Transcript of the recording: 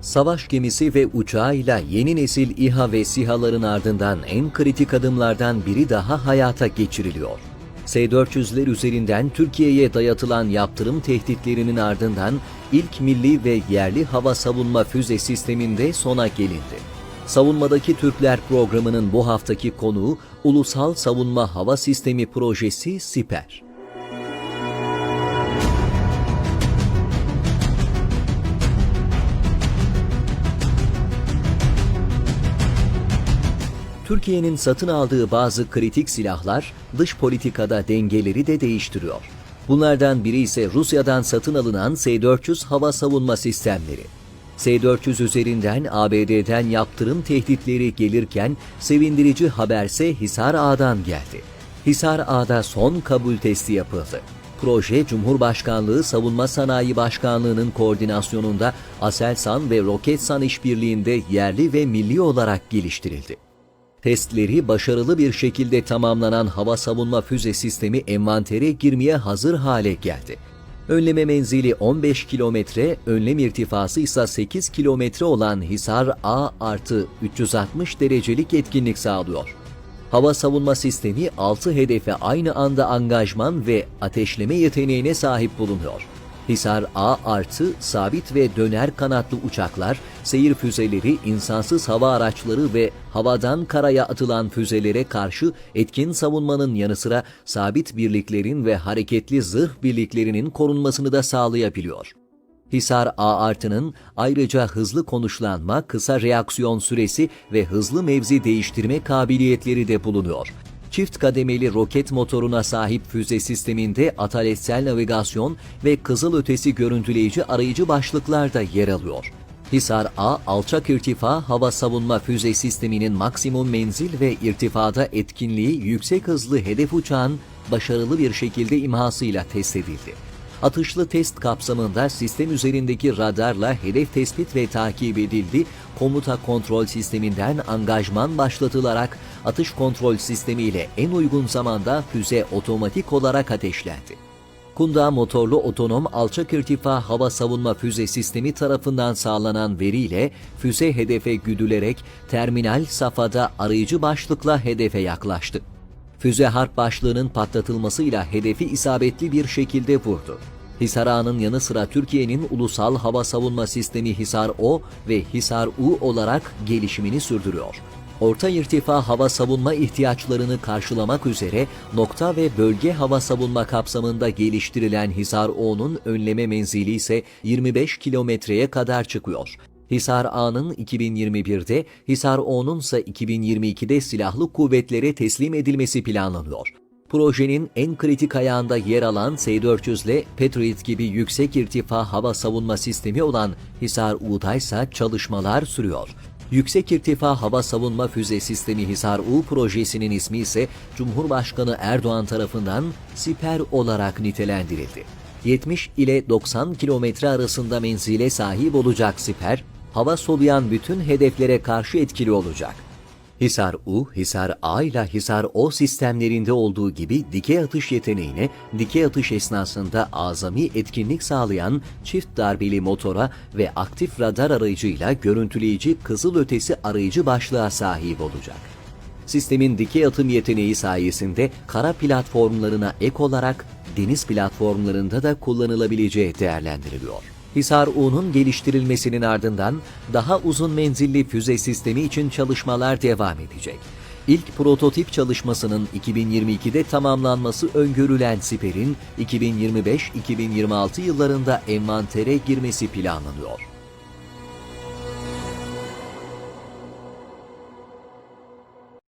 Savaş gemisi ve uçağıyla yeni nesil İHA ve SİHA'ların ardından en kritik adımlardan biri daha hayata geçiriliyor. S-400'ler üzerinden Türkiye'ye dayatılan yaptırım tehditlerinin ardından ilk milli ve yerli hava savunma füze sisteminde sona gelindi. Savunmadaki Türkler programının bu haftaki konuğu Ulusal Savunma Hava Sistemi Projesi SİPER. Türkiye'nin satın aldığı bazı kritik silahlar dış politikada dengeleri de değiştiriyor. Bunlardan biri ise Rusya'dan satın alınan S-400 hava savunma sistemleri. S-400 üzerinden ABD'den yaptırım tehditleri gelirken sevindirici haberse Hisar Ağa'dan geldi. Hisar Ağa'da son kabul testi yapıldı. Proje Cumhurbaşkanlığı Savunma Sanayi Başkanlığı'nın koordinasyonunda Aselsan ve Roketsan işbirliğinde yerli ve milli olarak geliştirildi. Testleri başarılı bir şekilde tamamlanan hava savunma füze sistemi envantere girmeye hazır hale geldi. Önleme menzili 15 kilometre, önlem irtifası ise 8 kilometre olan Hisar A artı 360 derecelik etkinlik sağlıyor. Hava savunma sistemi 6 hedefe aynı anda angajman ve ateşleme yeteneğine sahip bulunuyor. Hisar A artı sabit ve döner kanatlı uçaklar, seyir füzeleri, insansız hava araçları ve havadan karaya atılan füzelere karşı etkin savunmanın yanı sıra sabit birliklerin ve hareketli zırh birliklerinin korunmasını da sağlayabiliyor. Hisar A artının ayrıca hızlı konuşlanma, kısa reaksiyon süresi ve hızlı mevzi değiştirme kabiliyetleri de bulunuyor. Çift kademeli roket motoruna sahip füze sisteminde ataletsel navigasyon ve kızılötesi görüntüleyici arayıcı başlıklar da yer alıyor. Hisar A, alçak irtifa hava savunma füze sisteminin maksimum menzil ve irtifada etkinliği yüksek hızlı hedef uçağın başarılı bir şekilde imhasıyla test edildi. Atışlı test kapsamında sistem üzerindeki radarla hedef tespit ve takip edildi, komuta kontrol sisteminden angajman başlatılarak atış kontrol sistemi ile en uygun zamanda füze otomatik olarak ateşlendi. Kunda motorlu otonom alçak irtifa hava savunma füze sistemi tarafından sağlanan veriyle füze hedefe güdülerek terminal safhada arayıcı başlıkla hedefe yaklaştı. Füze harp başlığının patlatılmasıyla hedefi isabetli bir şekilde vurdu. Hisar Ağa'nın yanı sıra Türkiye'nin ulusal hava savunma sistemi Hisar O ve Hisar U olarak gelişimini sürdürüyor. Orta irtifa hava savunma ihtiyaçlarını karşılamak üzere nokta ve bölge hava savunma kapsamında geliştirilen Hisar O'nun önleme menzili ise 25 kilometreye kadar çıkıyor. Hisar A'nın 2021'de, Hisar O'nun ise 2022'de silahlı kuvvetlere teslim edilmesi planlanıyor. Projenin en kritik ayağında yer alan S-400 ile Patriot gibi yüksek irtifa hava savunma sistemi olan Hisar U'da ise çalışmalar sürüyor. Yüksek irtifa hava savunma füze sistemi Hisar U projesinin ismi ise Cumhurbaşkanı Erdoğan tarafından Siper olarak nitelendirildi. 70 ile 90 kilometre arasında menzile sahip olacak Siper, hava soluyan bütün hedeflere karşı etkili olacak. Hisar U, Hisar A ile Hisar O sistemlerinde olduğu gibi dikey atış yeteneğine, dikey atış esnasında azami etkinlik sağlayan çift darbeli motora ve aktif radar arayıcıyla görüntüleyici kızılötesi arayıcı başlığa sahip olacak. Sistemin dikey atım yeteneği sayesinde kara platformlarına ek olarak deniz platformlarında da kullanılabileceği değerlendiriliyor. Hisar U'nun geliştirilmesinin ardından daha uzun menzilli füze sistemi için çalışmalar devam edecek. İlk prototip çalışmasının 2022'de tamamlanması öngörülen Siper'in 2025-2026 yıllarında envantere girmesi planlanıyor.